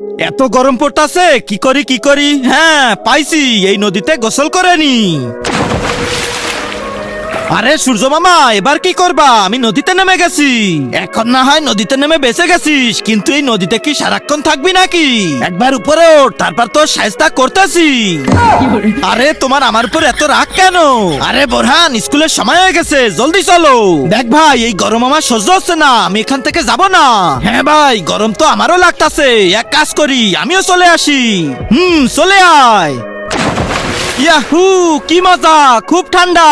এত গরম পড়তাছে কি করি কি করি? হ্যাঁ পাইছি এই নদীতে গোসল করে নি। আরে সূর্য মামা, এবার কি করবা? আমি নদীতে নেমে গেছি। এখন না হয় নদীতে নেমে বেঁচে গেছিস, কিন্তু এই নদীতে কি সারাক্ষণ থাকবি নাকি? একবার উপরে ওঠ, তারপর তো সাজতা করতেছি। আরে, তোমার আমার উপর এত রাগ কেন? আরে, বোরহান, স্কুলের সময় হয়ে গেছে, জলদি চলো। দেখ ভাই, এই গরম আমার সহ্য হচ্ছে না, আমি এখান থেকে যাব না। হ্যাঁ ভাই, গরম তো আমারও লাগতাছে, এক কাজ করি, আমিও চলে আসি। হুম, চলে আয়। ইয়াহু কি মজা খুব ঠান্ডা।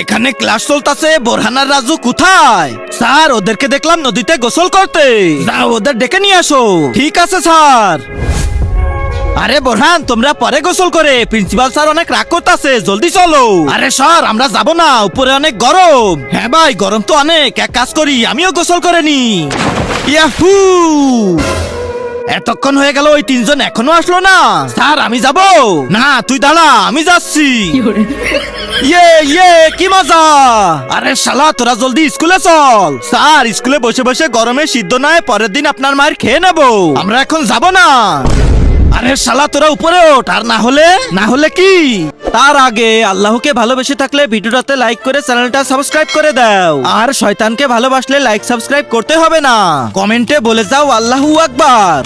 এখানে ক্লাস চলতেছে বোরহানার রাজু কোথায়? স্যার ওদেরকে দেখলাম নদীতে গোসল করতে। যাও ওদের ডেকে নিয়ে আসো। ঠিক আছে স্যার। আরে বোরহান তোমরা পরে গোসল করে প্রিন্সিপাল স্যার অনেক রাগ করতেছে জলদি চলো। আরে স্যার আমরা যাব না উপরে অনেক গরম। হ্যাঁ ভাই গরম তো অনেক এক কাজ করি আমিও গোসল করে নি ইয়াহু! এতক্ষণ হয়ে গেল ওই তিনজন এখনও আসলো না। স্যার আমি যাব। না তুই দাঁড়া আমি যাচ্ছি। ইয়ে ইয়ে কি মজা। আরে শালা তোরা জলদি স্কুলে চল। স্যার স্কুলে বসে বসে গরমে সিদ্ধ নয় পরের দিন আপনার মায়ের খেয়ে নেব। আমরা এখন যাব না। আরে শালা তোরা উপরে ওঠ আর না হলে? না হলে কি? তার আগে আল্লাহকে ভালোবেসে থাকলে ভিডিওটাতে লাইক করে চ্যানেলটা সাবস্ক্রাইব করে দাও। আর শয়তানকে ভালোবাসলে লাইক সাবস্ক্রাইব করতে হবে না। কমেন্টে বলে যাও আল্লাহু আকবার।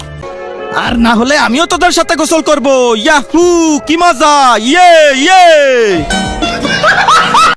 আর না হলে আমিও তোদের সাথে গোসল করব। ইয়াহু, কি মজা! ইয়ে ইয়ে!